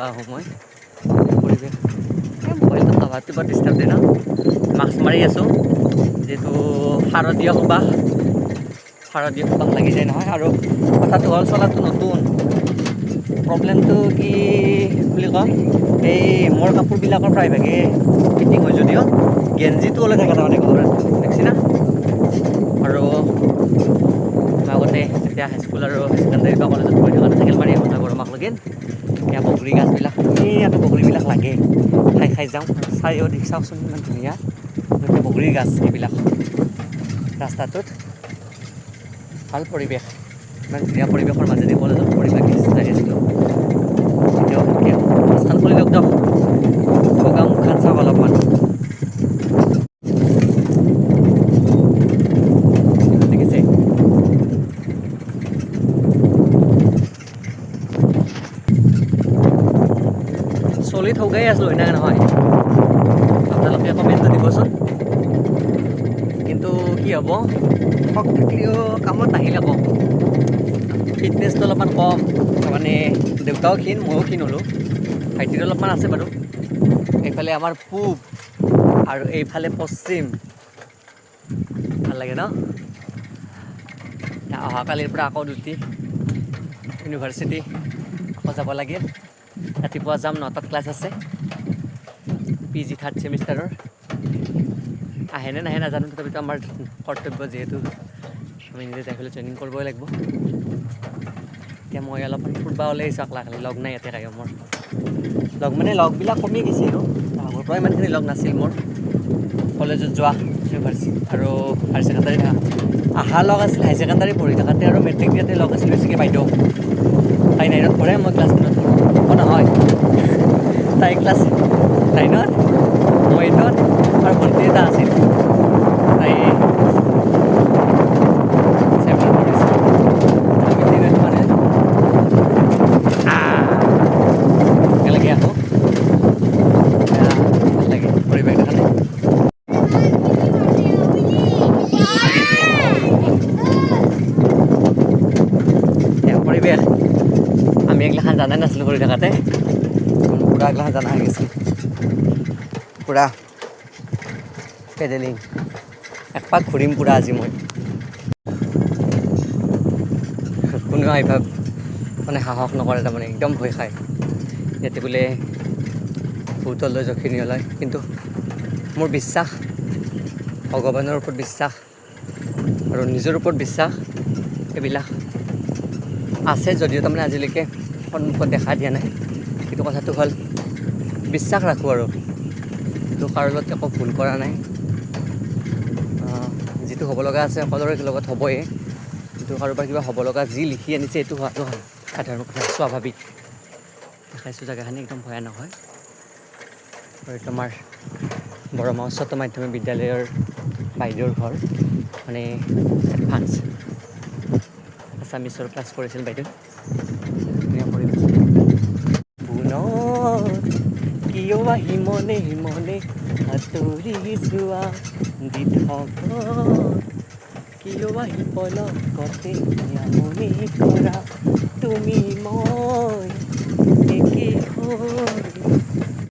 বা আহোঁ মই পৰিৱেশ। মোবাইলটো কাভাৰটো বৰ ডিষ্টাৰ্ব দিয়ে ন। মাস্ক মাৰি আছোঁ। যিহেতু শাৰদীয় সুবাস। শাৰদীয় সুবাস লাগি যায় নহয়। আৰু কথাটো হ'ল, চলাটো নতুন। প্ৰব্লেমটো কি বুলি ক'ম, এই মোৰ কাপোৰবিলাকৰ প্ৰায়ভাগে ফিটিং হয় যদিও গেঞ্জিটো ওলাই থাকে তাৰমানে ঘৰত। দেখছি না আৰু আগতে যেতিয়া হাইস্কুল আৰু ছেকেণ্ডাৰী বা কলেজত পঢ়ি থাকোঁতে চাইকেল মাৰি আহোঁ গৰমাক লগিন এয়া বগৰী গাছবিলাক ধুনীয়াকৈ বগৰীবিলাক লাগে। খাই খাই যাওঁ। চাইও দেখি চাওকচোন ইমান ধুনীয়া। গোটেই বগৰীৰ গাছ এইবিলাক। ৰাস্তাটোত ভালো পৰিৱেশ। ইমান ধুনীয়া পৰিৱেশৰ মাজেদি কলেজত পৰিৱেশ যাই আছিলোঁ। চলি থকাই আছিলোঁ হয় না নহয়। আপোনালোকে কমেণ্টটো দিবচোন। কিন্তু কি হ'ব শখ থাকিলেও কামত নাহিলে আকৌ ফিটনেছটো অলপমান কম, তাৰমানে দেউতাও ক্ষীণ, ময়ো ক্ষীণ হ'লোঁ। ভাইটিৰ অলপমান আছে বাৰু। এইফালে আমাৰ পূব আৰু এইফালে পশ্চিম। ভালো লাগে ন? অহাকালিৰ পৰা আকৌ ডিউটি ইউনিভাৰ্চিটি আকৌ যাব লাগিল ৰাতিপুৱা যাম নটাত ক্লাছ আছে। পি জি থাৰ্ড ছেমিষ্টাৰৰ আহেনে নাহে নাজানো, তথাপিতো আমাৰ কৰ্তব্য যিহেতু, আমি নিজে যাই পেলাই ট্ৰেইনিং কৰিবই লাগিব। এতিয়া মই অলপমান ফুৰিব ওলাই আহিছোঁ খালি লগ নাই ইয়াতে কায়ো মোৰ। লগ মানে লগবিলাক কমি গৈছে আৰু। আগৰ পৰা ইমানখিনি লগ নাছিল মোৰ। কলেজত যোৱা ইউনিভাৰ্চিটি আৰু হায়াৰ ছেকেণ্ডাৰী আহা লগ আছিল হায়াৰ ছেকেণ্ডাৰী পঢ়ি থকাতে আৰু মেট্ৰিক দিয়াতে লগ আছিল, বেছিকৈ বাইদেউ তাই নাইনত পঢ়ে মই ক্লাছ টেনত পঢ়োঁ অঁ নহয় তাই ক্লাছ নাইনত মই এইটত আৰু ভণ্টি এটা আমি এইগিলাখান জানাই নাছিলোঁ কৰি থাকাতে। পূৰা এইগিলাখান জানা হৈ গৈছিল। পূৰা পেডেলিং। একপাক ঘূৰিম পূৰা আজি মই। কোনেও আহিবা মানে সাহস নকৰে তাৰমানে একদম ভয় খায়। ইয়াতে বোলে ভূতলৈ যখিনী ওলায় কিন্তু মোৰ বিশ্বাস ভগৱানৰ ওপৰত বিশ্বাস আৰু নিজৰ ওপৰত বিশ্বাস এইবিলাক আছে যদিও তাৰমানে আজিলৈকে সন্মুখত দেখা দিয়া নাই। কিন্তু কথাটো হ'ল বিশ্বাস ৰাখোঁ আৰু। কিন্তু কাৰো লগত একো ভুল কৰা নাই। যিটো হ'ব লগা আছে সকলোৰে লগত হ'বই। কিন্তু কাৰোবাৰ কিবা হ'ব লগা যি লিখি আনিছে এইটো হোৱাটো সাধাৰণ কথা স্বাভাৱিক। দেখাইছোঁ জেগাখিনি একদম ভয়ানক হয় আৰু আমাৰ বৰমা উচ্চতৰ মাধ্যমিক বিদ্যালয়ৰ বাইদেউৰ ঘৰ। মানে এডভান্স আছামিছৰ ক্লাছ কৰিছিল বাইদেউ। কিয় আহি মনে মনে আঁতৰি যোৱা দি থকা কিয় আহি পলকতে আমনি কৰা তুমি মই একে হৈ